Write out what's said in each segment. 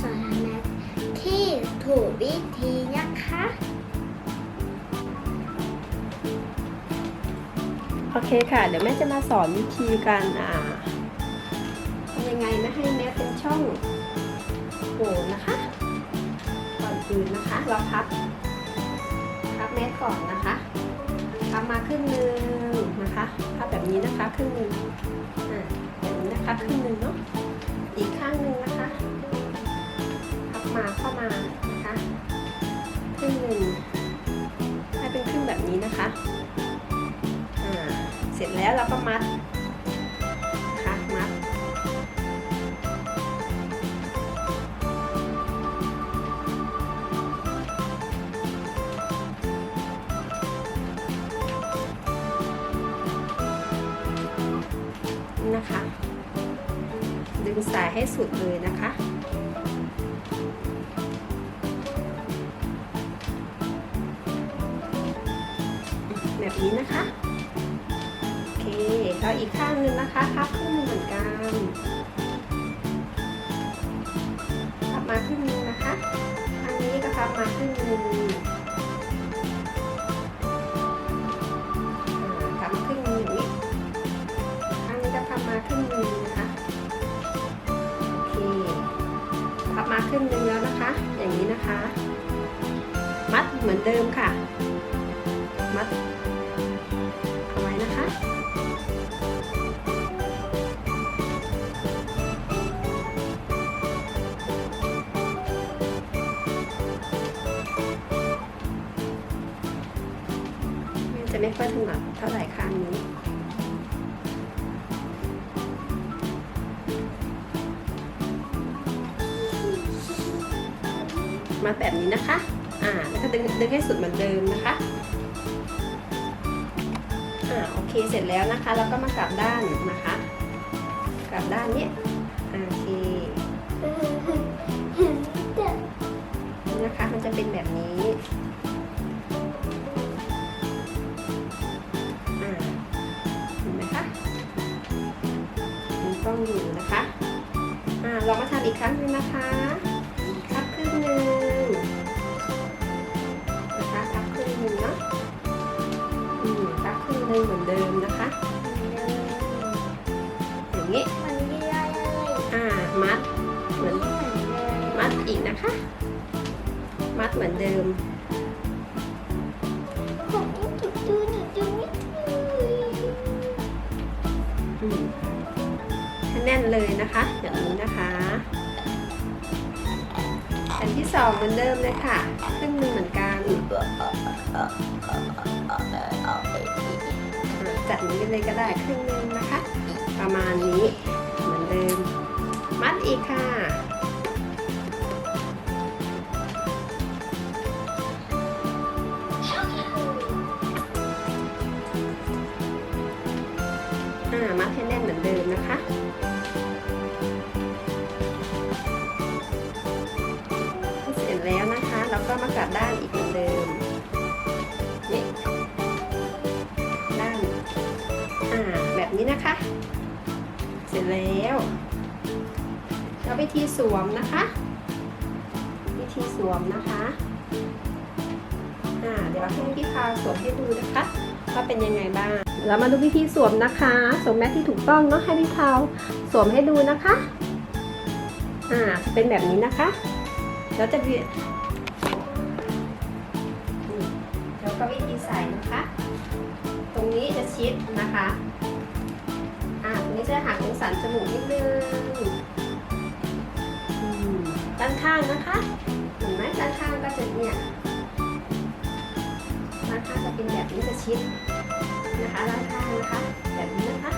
สอนแมทที่ถูกวิธีนะคะ โอเคค่ะ เดี๋ยวแม่จะมาสอนวิธีการอ่าทำยังไงไม่ให้แม่เป็นช่องโหว่นะคะก่อนอื่นนะคะ เราพับพับแมสก่อนนะคะพับมาครึ่งหนึ่งนะคะพับแบบนี้นะคะครึ่งหนึ่งอ่าแบบนี้นะคะครึ่งหนึ่งเนาะอีกข้างหนึ่งนะคะ มาเข้ามานะคะครึ่งหนึ่งให้เป็นครึ่งแบบนี้นะคะเสร็จแล้วเราก็มัดนะคะมัดนะคะ ดึงสายให้สุดเลยนะคะ แบบนี้นะคะ โอเคแล้วอีกข้างหนึ่งนะคะพับครึ่งหนึงเหมือนกันพับมาครึ่งหนึงนะคะข้างนี้ก็พับมาครึ่งหนึงอ่าพับมาครึ่งหนึ่งนี้ข้างนี้ก็พับมาครึ่งหนึงนะคะ โอเคพับมาครึ่งหนึงแล้วนะคะ อย่างนี้นะคะ มัดเหมือนเดิมค่ะ มัด จะไม่ค่อยถนัดเท่าไหร่ข้างนี้มาแบบนี้นะคะ อ่าแล้วก็ดึงดึงให้สุดเหมือนเดิมนะคะ อ่า โอเค เสร็จแล้วนะคะ แล้วก็มากลับด้านนะคะ กลับด้านเนี้ย นต้องอยู่นะคะอ่าลองมาทำอีกครั้งหนึงนะคะพับครึ่งหนึ่งนะคะพับครึ่งหนึ่งเนาะอืมพับครึ่งหนึ่งเหมือนเดิมนะคะอย่างนี้มันเรื่อยยอ่ามัดเหมือนมัดอีกนะคะ มัดเหมือนเดิม แน่นเลยนะคะอย่างนี้นะคะแผ่นที่สองเหมือนเดิมเลยค่ะครึ่งหนึ่งเหมือนกันจัดนี้เลยก็ได้ครึ่งหนึ่งนะคะ ประมาณนี้เหมือนเดิม มัดอีกค่ะอ่ามัดให้แน่นเหมือนเดิมนะคะ ก็มากลับด้านอีกเหมือนเดิมนี่ด้านอ่าแบบนี้นะคะ เสร็จแล้วแล้ววิธีสวมนะคะ วิธีสวมนะคะอ่าเดี๋ยวให้พี่พาวสวมให้ดูนะคะว่าเป็นยังไงบ้าง เรามาดูวิธีสวมนะคะสวมแมสที่ถูกต้องเนาะให้พี่พาวสวมให้ดูนะคะอ่าเป็นแบบนี้นะคะ แล้วจะ แล้วก็วิธีใส่นะคะ ตรงนี้จะชิดนะคะ อ่าตรงนี้จะหักตรงสันจมูกนิดนึงด้านข้างนะคะเห็นไหมด้านข้างก็จะเนี่ยด้านข้างจะเป็นแบบนี้จะชิดนะคะด้านข้างนะคะ แบบนี้นะคะ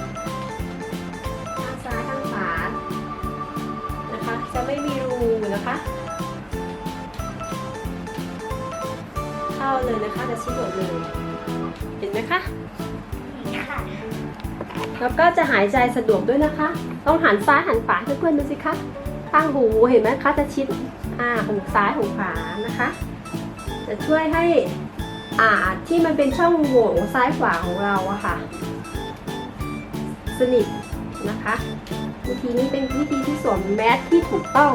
ข้างซ้ายข้างขวานะคะ จะไม่มีรูนะคะ เข้าเลยนะคะจะชิดหมดเลย เห็นไหมคะค่ะแล้วก็จะหายใจสะดวกด้วยนะคะ ต้องหันซ้ายหันขวาให้เพื่อนๆดูสิคะตั้งหูเห็นไหมคะจะชิดอ่าหูซ้ายหูขวานะคะ จะช่วยให้อ่าที่มันเป็นช่องโหว่ซ้ายขวาของเราอะค่ะ สนิทนะคะวิธีนี้เป็นวิธีที่สวมแมสที่ถูกต้อง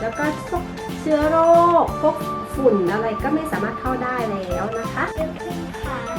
แล้วก็พวกเชื้อโรคพวก ฝุ่นอะไรก็ไม่สามารถเข้าได้แล้วนะคะเพื่อนค่ะ